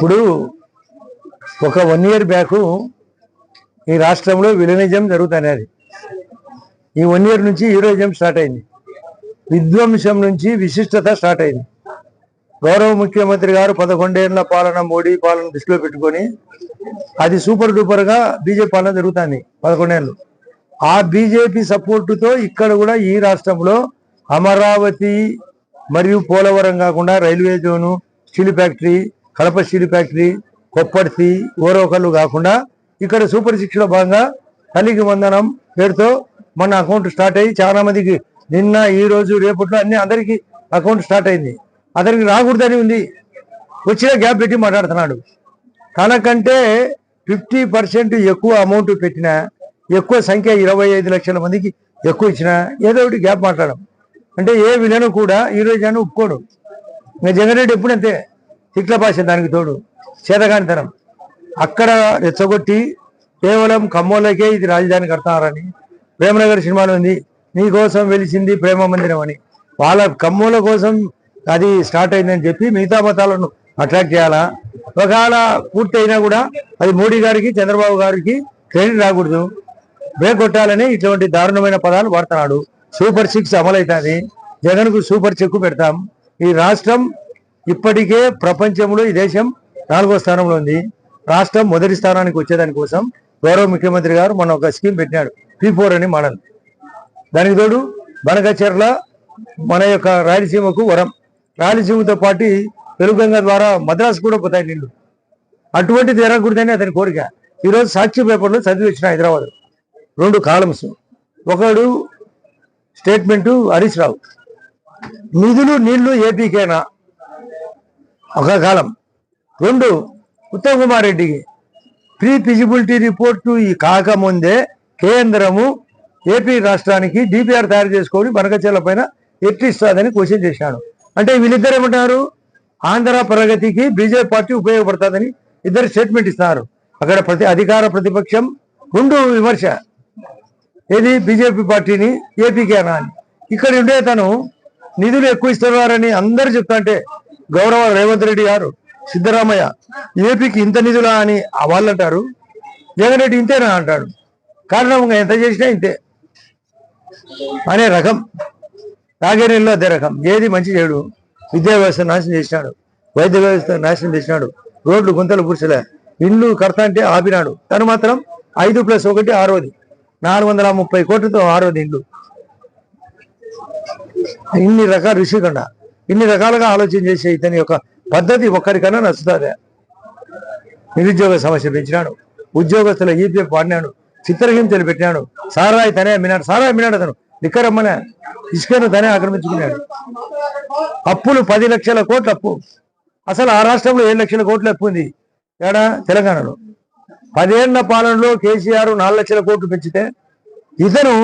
ఇప్పుడు ఒక one year back ఈ రాష్ట్రంలో విలనిజం జరుగుతున్నది ఈ వన్ ఇయర్ నుంచి హీరోయిజం స్టార్ట్ అయింది. విధ్వంసం నుంచి విశిష్టత స్టార్ట్ అయింది. గౌరవ ముఖ్యమంత్రి గారు పదకొండేళ్ళ పాలన మోడీ పాలన దృష్టిలో పెట్టుకొని అది సూపర్ డూపర్గా బీజేపీ పాలన జరుగుతుంది పదకొండేళ్ళు. ఆ బీజేపీ సపోర్టుతో ఇక్కడ కూడా ఈ రాష్ట్రంలో అమరావతి మరియు పోలవరం కాకుండా railway zone steel factory Kadapa steel factory Kopparthi ఓరోకళ్ళు కాకుండా ఇక్కడ సూపర్ శిక్షలో భాగంగా తల్లికి వందనం పేరుతో మన అకౌంట్ స్టార్ట్ అయ్యి చాలా మందికి నిన్న ఈ రోజు రేపట్లో అన్ని అందరికి అకౌంట్ స్టార్ట్ అయింది. అతనికి రాకూడదని ఉంది. వచ్చిన గ్యాప్ పెట్టి మాట్లాడుతున్నాడు. తనకంటే ఫిఫ్టీ పర్సెంట్ ఎక్కువ అమౌంట్ పెట్టినా ఎక్కువ సంఖ్య ఇరవై ఐదు లక్షల మందికి ఎక్కువ ఇచ్చినా ఏదో ఒకటి గ్యాప్ మాట్లాడడం. అంటే ఏ విలను కూడా ఈ రోజు అని ఒప్పుకోడు. ఇంకా జగన్ రెడ్డి ఎప్పుడంతే తిట్ల భాష దానికి తోడు. చేతగానితనం. అక్కడ రెచ్చగొట్టి కేవలం ఖమ్మంలోకే ఇది రాజధాని కడతారని ప్రేమనగర్ సినిమాలో ఉంది. నీ కోసం వెలిసింది ప్రేమ మందిరం అని. వాళ్ళ ఖమ్మంల కోసం అది స్టార్ట్ అయిందని చెప్పి మిగతా మతాలను అట్రాక్ట్ చేయాలా? ఒకవేళ పూర్తి అయినా కూడా అది మోడీ గారికి చంద్రబాబు గారికి క్రెడిట్ రాకూడదు. బ్రేక్ కొట్టాలని ఇటువంటి దారుణమైన పదాలు వాడుతున్నాడు. సూపర్ సిక్స్ అమలవుతుంది జగన్కు సూపర్ చెక్కు పెడతాం. ఈ రాష్ట్రం ఇప్పటికే ప్రపంచంలో ఈ దేశం నాలుగో స్థానంలో ఉంది. రాష్ట్రం మొదటి స్థానానికి వచ్చేదాని కోసం గౌరవ ముఖ్యమంత్రి గారు మన ఒక స్కీమ్ పెట్టినాడు. పీ ఫోర్ అని మోడల్ దానికి తోడు బనకచెర్ల మన యొక్క రాయలసీమకు వరం. రాయలసీమతో పాటు తెలుగంగ ద్వారా మద్రాసు కూడా పోతాయి నీళ్ళు. అటువంటి జరగకూడదని అతని కోరిక. ఈరోజు సాక్షి పేపర్లో చదివి హైదరాబాద్. రెండు కాలమ్స్. ఒకడు స్టేట్మెంటు హరీష్ రావు. నిధులు నీళ్ళు ఏపీకేనా ఒక కాలం. రెండు ఉత్తమ్ కుమార్ రెడ్డికి ప్రీ ఫిజిబిలిటీ రిపోర్టు ఈ కాకముందే కేంద్రము ఏపీ రాష్ట్రానికి డిపిఆర్ తయారు చేసుకొని బనకచెల్ల పైన ఎట్లిస్తుందని క్వశ్చన్ చేశాడు. అంటే వీళ్ళిద్దరు ఏమంటారు ఆంధ్ర ప్రగతికి బీజేపీ పార్టీ ఉపయోగపడుతుందని ఇద్దరు స్టేట్మెంట్ ఇస్తున్నారు. అక్కడ ప్రతి అధికార ప్రతిపక్షం రెండు విమర్శ. ఏది? బీజేపీ పార్టీని ఏపీకేనా అని ఇక్కడ ఉండే తను నిధులు ఎక్కువ ఇస్తున్నారని అందరు చెప్తాంటే గౌరవ రేవంత్ రెడ్డి గారు సిద్ధరామయ్య ఏపీకి ఇంత నిధులా అని ఆ వాళ్ళు అంటారు జగన్ రెడ్డి ఇంతేనా అంటాడు కారణం ఎంత చేసినా ఇంతే. అనే రకం. నాగేరిలో అదే రకం. ఏది మంచి చేయడు విద్యా వ్యవస్థ నాశనం చేసినాడు. వైద్య వ్యవస్థ నాశనం చేసినాడు. రోడ్లు గుంతలు పురుషులే ఇల్లు కడతా అంటే ఆపినాడు. తను మాత్రం ఐదు ప్లస్ ఒకటి ఆరోది. నాలుగు వందల ముప్పై కోట్లతో ఆరోది ఇల్లు. ఇన్ని రకాల ఋషికొండ ఇన్ని రకాలుగా ఆలోచన చేసే ఇతని యొక్క పద్ధతి ఒక్కరికన్నా నచ్చుతుంది. నిరుద్యోగ సమస్య పెంచినాడు. ఉద్యోగస్తుల ఈపీఎఫ్ వాడినాడు. చిత్రహింసలు పెట్టినాడు. సారాయి తనే అమ్మినాడు సారాయి అమ్మినాడు అతను. నిక్కరమ్మనే ఇసుకను తనే ఆక్రమించుకున్నాడు. అప్పులు పది లక్షల కోట్ల అప్పు. అసలు ఆ రాష్ట్రంలో ఏడు లక్షల కోట్ల అప్పు ఉంది. ఏడా? తెలంగాణలో. పదేళ్ళ పాలనలో కేసీఆర్ నాలుగు లక్షల కోట్లు పెంచితే ఇతను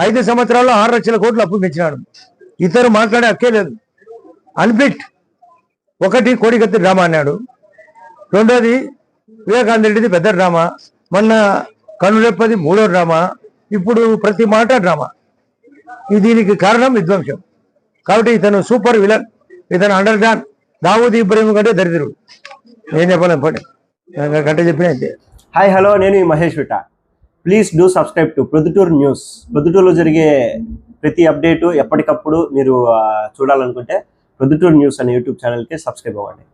ఐదు సంవత్సరాల్లో ఆరు లక్షల కోట్లు అప్పు పెంచినాడు. ఇతను మాట్లాడే అక్కే లేదు. అన్ఫిట్ ఒకటి కోడికత్తి డ్రామా అన్నాడు. రెండోది వివేకానంద రెడ్డిది పెద్ద డ్రామా. మొన్న కనురెప్పది మూడో డ్రామా. ఇప్పుడు ప్రతి మాట డ్రామా. ఇది దీనికి కారణం విధ్వంసం. కాబట్టి ఇతను సూపర్ విలన్ ఇతను అండర్ డాన్. దావూద్ ఇబ్రహీం కంటే దరిద్రుడు. నేను చెప్పలేం పని గంట చెప్పిన హాయ్ హలో నేను Mahesh విట. Please do subscribe to Proddatur news. ప్రొద్దుటూరులో జరిగే ప్రతి అప్డేటు ఎప్పటికప్పుడు మీరు చూడాలనుకుంటే ప్రొద్దుటూరు న్యూస్ అనే యూట్యూబ్ ఛానల్కి సబ్స్క్రైబ్ అవ్వండి